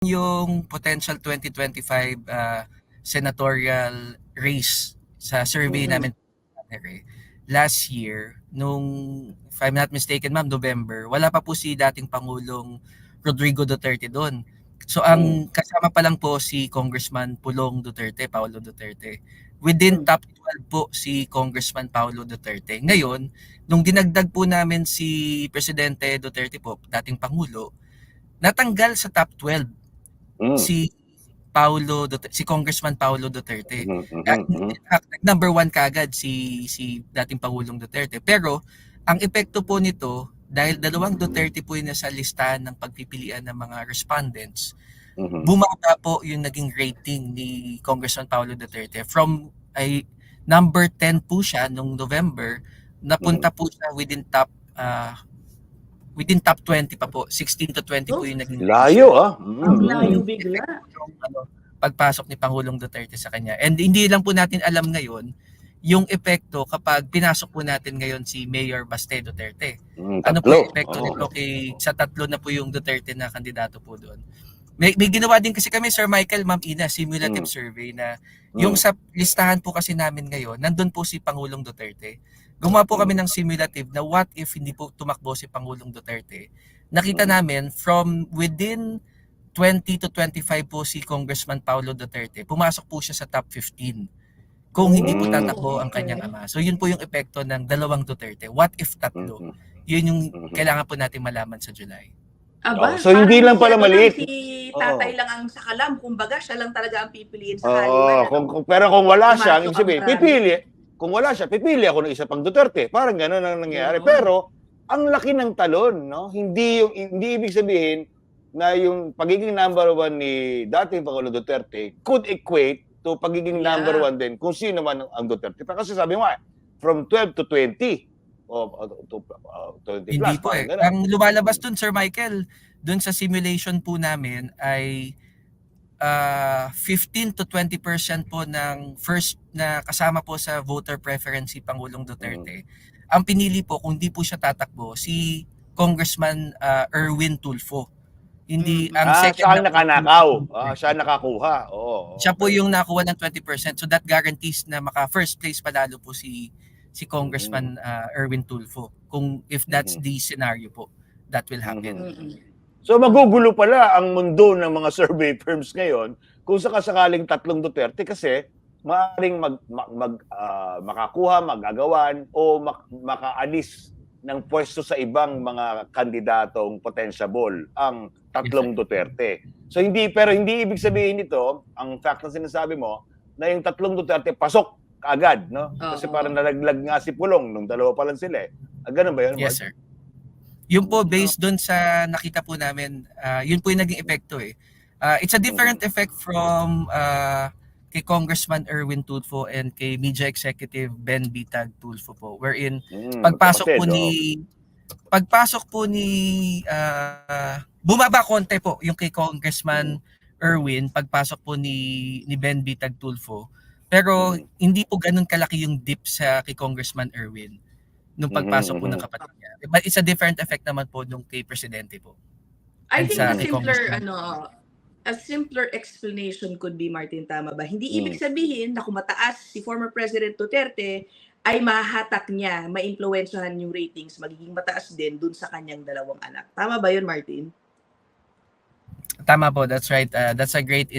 yung potential 2025 uh, senatorial race sa survey Mhm. namin last year nung if I'm not mistaken ma'am November wala pa po si dating pangulong Rodrigo Duterte doon. So ang kasama pa lang po si Congressman Pulong Duterte, Paulo Duterte. Within Mm. top 12 po si Congressman Paulo Duterte. Ngayon, nung dinagdag po namin si Presidente Duterte po, dating Pangulo, natanggal sa top 12 Mm. si Paulo Duterte, si Congressman Paulo Duterte. Mhm, mhm, mhm. in fact, number one kagad si si dating Pangulong Duterte. Pero ang epekto po nito dahil dalawang Duterte po yun sa listahan ng pagpipilian ng mga respondents, Mhm. bumaba po yung naging rating ni Congressman Paulo Duterte from ay number 10 po siya nung November napunta po siya within top ah, within top 20 pa po 16 to 20 po yung naging Layo ah. Ang Mhm. layo bigla. yung, ano, pagpasok ni Pangulong Duterte sa kanya. And hindi lang po natin alam ngayon yung epekto kapag pinasok po natin ngayon si Mayor Baste Duterte. Mm, Ano po yung epekto Oo. nito kay sa tatlo na po yung Duterte na kandidato po doon. May, may ginawa din kasi kami Sir Michael Ma'am Ina simulative Mm. survey na Mm. yung sa listahan po kasi namin ngayon, nandun po si Pangulong Duterte. Gumawa po kami ng simulative na what if hindi po tumakbo si Pangulong Duterte. Nakita Mm. namin from within 20 to 25 po si Congressman Paulo Duterte. Pumasok po siya sa top 15 kung hindi po Mm. tatakbo ang kanyang ama. So yun po yung epekto ng dalawang Duterte. What if tatlo? Mhm. Yun yung Mhm. kailangan po natin malaman sa July. Aba, Oh, so hindi lang pala parang maliit. Si tatay lang ang sakalam. Kumbaga, siya lang talaga ang pipiliin sa haliwan. kung, kung, pero kung wala siya, ibig sabihin, pipili. Kung wala siya, pipili ako ng isa pang Duterte. Parang gano'n ang nangyayari. Oo. Pero, ang laki ng talon, no? Hindi yung hindi ibig sabihin na yung pagiging number one ni dating Pangulo Duterte could equate to pagiging Yeah. number one din kung sino man ang, Duterte. Pa kasi sabi mo, from 12 to 20 o o- to, uh, 20 Hindi plus. po parang eh. ganun. Ang lumalabas dun, Sir Michael, dun sa simulation po namin ay ah, 15 to 20% po ng first na kasama po sa voter preference si Pangulong Duterte. Ang pinili po, kung di po siya tatakbo, si Congressman ah, Erwin Tulfo. Hindi, Mm. ang ah, second siya ang na- nakanakaw. Ah, siya ang nakakuha. Oo. siya po yung nakuha ng 20%. So that guarantees na maka first place palalo po si si Congressman ah, Erwin Tulfo. Kung if that's Mhm. the scenario po that will happen. Mhm. So magugulo pala ang mundo ng mga survey firms ngayon kung sakasakaling tatlong Duterte kasi maaaring mag, mag, mag- ah, makakuha, magagawan o mak, makaalis ng pwesto sa ibang mga kandidatong potentiable ang tatlong Duterte. So hindi pero hindi ibig sabihin nito, ang fact na sinasabi mo na yung tatlong Duterte pasok agad, no? Kasi Oo. parang nalaglag nga si Pulong nung dalawa pa lang sila eh. Ah, ganun ba yun? Yes, sir. Yun po, based doon sa nakita po namin, ah, yun po yung naging epekto eh. Ah, it's a different effect from ah, kay Congressman Erwin Tulfo and kay Media Executive Ben Bitag Tulfo po. Wherein, Mm, pagpasok po ni... Pagpasok po ni... ah, bumaba konti po yung kay Congressman Erwin, pagpasok po ni, ni Ben Bitag Tulfo. Pero Mhm. hindi po ganun kalaki yung dip sa kay Congressman Erwin nung pagpasok po ng kapatid. But it's a different effect naman po nung kay Presidente po. I And think a simpler, ano, a simpler explanation could be, Martin, tama ba? Hindi Mm. ibig sabihin na kung mataas si former President Duterte, ay mahatak niya, maimpluwensyahan yung ratings, magiging mataas din dun sa kanyang dalawang anak. Tama ba yun, Martin? Tama po, that's right. Uh, that's a great